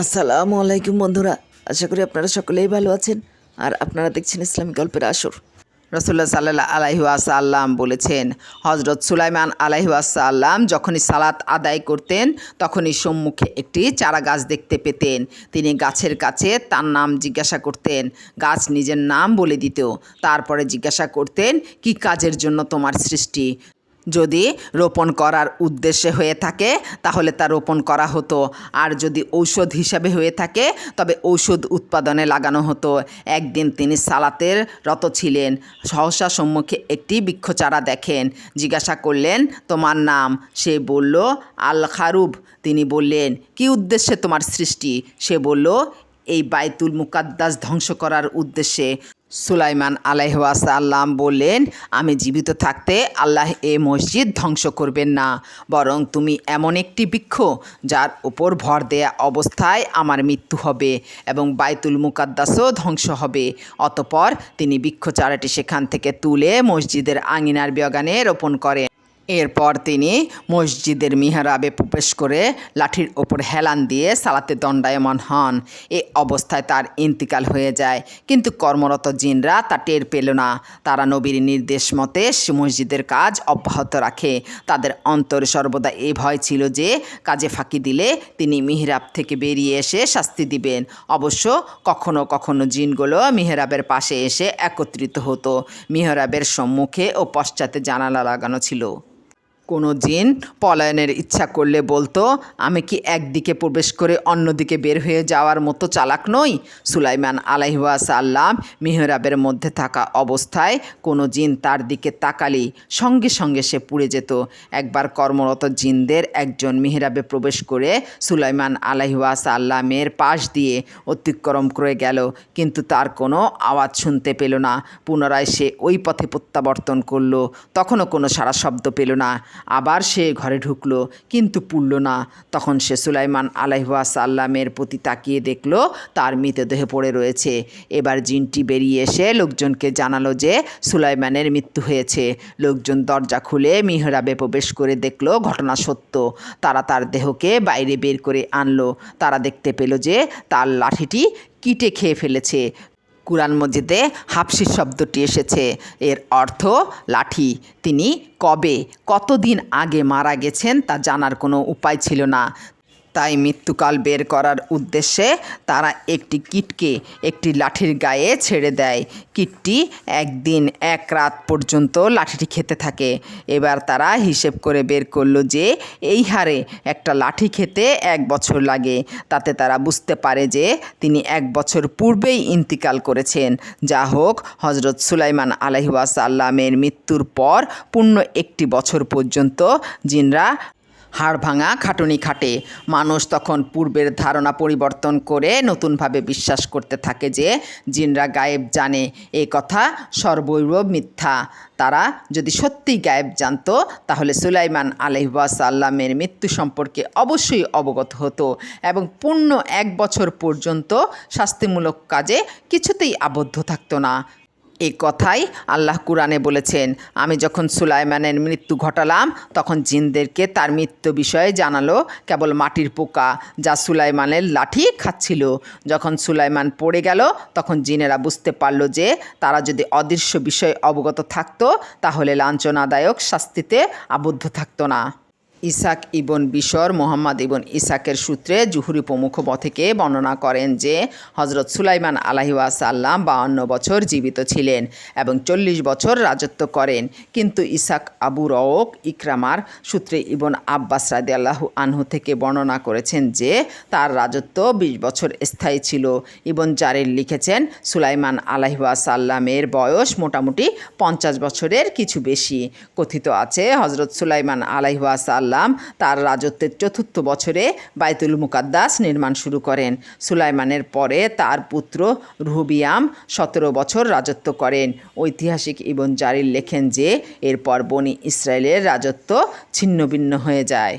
আসসালামু আলাইকুম বন্ধুরা। আশা করি আপনারা সকলেই ভালো আছেন। আর আপনারা দেখছেন ইসলামিক গল্পের আসর। রসুল্লাহ সাল্লাহ আলাইহি আসাল্লাম বলেছেন হজরত সুলাইমান আলাইহি আসাল্লাম যখনই সালাত আদায় করতেন, তখনই সম্মুখে একটি চারা গাছ দেখতে পেতেন। তিনি গাছের কাছে তার নাম জিজ্ঞাসা করতেন, গাছ নিজের নাম বলে দিত তারপরে জিজ্ঞাসা করতেন, কি কাজের জন্য তোমার সৃষ্টি? যদি রোপণ করার উদ্দেশ্যে হয়ে থাকে, তাহলে তা রোপণ করা হতো। আর যদি ঔষধ হিসাবে হয়ে থাকে, তবে ঔষধ উৎপাদনে লাগানো হতো। একদিন তিনি সালাতের রত ছিলেন। সহসা সম্মুখে একটি বৃক্ষচারা দেখেন। জিজ্ঞাসা করলেন, তোমার নাম? সে বলল আল খারুব তিনি বললেন, কি উদ্দেশ্যে তোমার সৃষ্টি? সে বলল এই বাইতুল মুকাদ্দাস ধ্বংস করার উদ্দেশ্যে সুলাইমান আলাইহাসাল্লাম বললেন, আমি জীবিত থাকতে আল্লাহ এ মসজিদ ধ্বংস করবেন না। বরং তুমি এমন একটি বৃক্ষ যার উপর ভর দেয়া অবস্থায় আমার মৃত্যু হবে এবং বাইতুল মুকাদ্দাসও ধ্বংস হবে। অতপর তিনি বৃক্ষ চারাটি সেখান থেকে তুলে মসজিদের আঙিনার বাগানে রোপণ করেন। এরপর তিনি মসজিদের মিহরাবে প্রবেশ করে লাঠির ওপর হেলান দিয়ে সালাতে দণ্ডায়মান হন। এ অবস্থায় তার ইন্তিকাল হয়ে যায়। কিন্তু কর্মরত জিনরা তা টের পেল না। তারা নবীর নির্দেশ মতে মসজিদের কাজ অব্যাহত রাখে। তাদের অন্তরে সর্বদা এ ভয় ছিল যে, কাজে ফাঁকি দিলে তিনি মিহরাব থেকে বেরিয়ে এসে শাস্তি দিবেন। অবশ্য কখনো কখনো জিনগুলো মিহরাবের পাশে এসে একত্রিত হতো। মিহরাবের সম্মুখে ও পশ্চাতে জানালা লাগানো ছিল। কোনো জিন পলায়নের ইচ্ছা করলে বলতো, আমি কি একদিকে প্রবেশ করে অন্যদিকে বের হয়ে যাওয়ার মতো চালাক নই? সুলাইমান আলাইহাসাল্লাম মিহরাবের মধ্যে থাকা অবস্থায় কোনো জিন তার দিকে তাকালি সঙ্গে সঙ্গে সে পুড়ে যেত। একবার কর্মরত জিনদের একজন মিহরাবে প্রবেশ করে সুলাইমান আলাইহাসাল্লামের পাশ দিয়ে অতিক্রম করে গেল, কিন্তু তার কোনো আওয়াজ শুনতে পেল না। পুনরায় সে ওই পথে প্রত্যাবর্তন করল, তখনও কোনো সারা শব্দ পেল না। আবার সে ঘরে ঢুকলো, কিন্তু পুড়ল না। তখন সে সুলাইমান আলাইহাসাল্লামের প্রতি তাকিয়ে দেখল, তার মৃতদেহ পড়ে রয়েছে। এবার জিনটি বেরিয়ে এসে লোকজনকে জানালো যে সুলাইমানের মৃত্যু হয়েছে। লোকজন দরজা খুলে মিহরাবে প্রবেশ করে দেখল ঘটনা সত্য। তারা তার দেহকে বাইরে বের করে আনলো। তারা দেখতে পেল যে তার লাঠিটি কিটে খেয়ে ফেলেছে। কুরআন মজিদে হাফসি শব্দটি এসেছে। এর অর্থ লাঠি। তিনি কবে, কতদিন আগে মারা গেছেন তা জানার কোনো উপায় ছিল না। তাই মৃত্যুকাল বের করার উদ্দেশ্যে তারা একটি কিটকে একটি লাঠির গায়ে ছেড়ে দেয়। কিটটি একদিন এক রাত পর্যন্ত লাঠিটি খেতে থাকে। এবার তারা হিসেব করে বের করল যে এই হারে একটা লাঠি খেতে এক বছর লাগে। তাতে তারা বুঝতে পারে যে তিনি এক বছর পূর্বেই ইন্তিকাল করেছেন। যা হোক হজরত সুলাইমান আলহিউসাল্লামের মৃত্যুর পর পূর্ণ একটি বছর পর্যন্ত জিনরা হাড় ভাঙা খাটুনি খাটে। মানুষ তখন পূর্বের ধারণা পরিবর্তন করে নতুনভাবে বিশ্বাস করতে থাকে যে জিনরা গায়েব জানে। এ কথা সর্বৈব মিথ্যা। তারা যদি সত্যিই গায়েব জানতো, তাহলে সুলাইমান আলহিবাসাল্লামের মৃত্যু সম্পর্কে অবশ্যই অবগত হতো এবং পূর্ণ এক বছর পর্যন্ত শাস্তিমূলক কাজে কিছুতেই আবদ্ধ থাকতো না। এই কথাই আল্লাহ কুরআনে বলেছেন। আমি যখন সুলাইমানের মৃত্যু ঘটালাম, তখন জিনদেরকে তার মৃত্যু বিষয়ে জানালো কেবল মাটির পোকা যা সুলাইমানের লাঠি খাচ্ছিল। যখন সুলাইমান পড়ে গেল, তখন জিনেরা বুঝতে পারল যে তারা যদি অদৃশ্য বিষয়ে অবগত থাকতো, তাহলে লাঞ্ছনাদায়ক শাস্তিতে আবদ্ধ থাকতো না। ইসাক ইবন বিশর মোহাম্মদ ইবন ইসাকের সূত্রে জুহুরি প্রমুখ থেকে বর্ণনা করেন যে হজরত সুলাইমান আলাহিওয়াসাল্লাম বাউন্ন বছর জীবিত ছিলেন এবং চল্লিশ বছর রাজত্ব করেন। কিন্তু ইসাক আবু রওক ইকরামার সূত্রে ইবন আব্বাস রাদি আল্লাহু আনহু থেকে বর্ণনা করেছেন যে, তার রাজত্ব বিশ বছর স্থায়ী ছিল। ইবন জারির লিখেছেন, সুলাইমান আলাহিওয়াসাল্লামের বয়স মোটামুটি পঞ্চাশ বছরের কিছু বেশি। কথিত আছে হজরত সুলাইমান আলাইহাসাল্লাম তার রাজত্বের চতুর্থ বছরে বাইতুল মুকাদ্দাস নির্মাণ শুরু করেন। সুলাইমানের পরে তার পুত্র রুহবিয়াম সতেরো বছর রাজত্ব করেন। ঐতিহাসিক ইবন জারির লেখেন যে, এরপর বনি ইসরায়েলের রাজত্ব ছিন্নভিন্ন হয়ে যায়।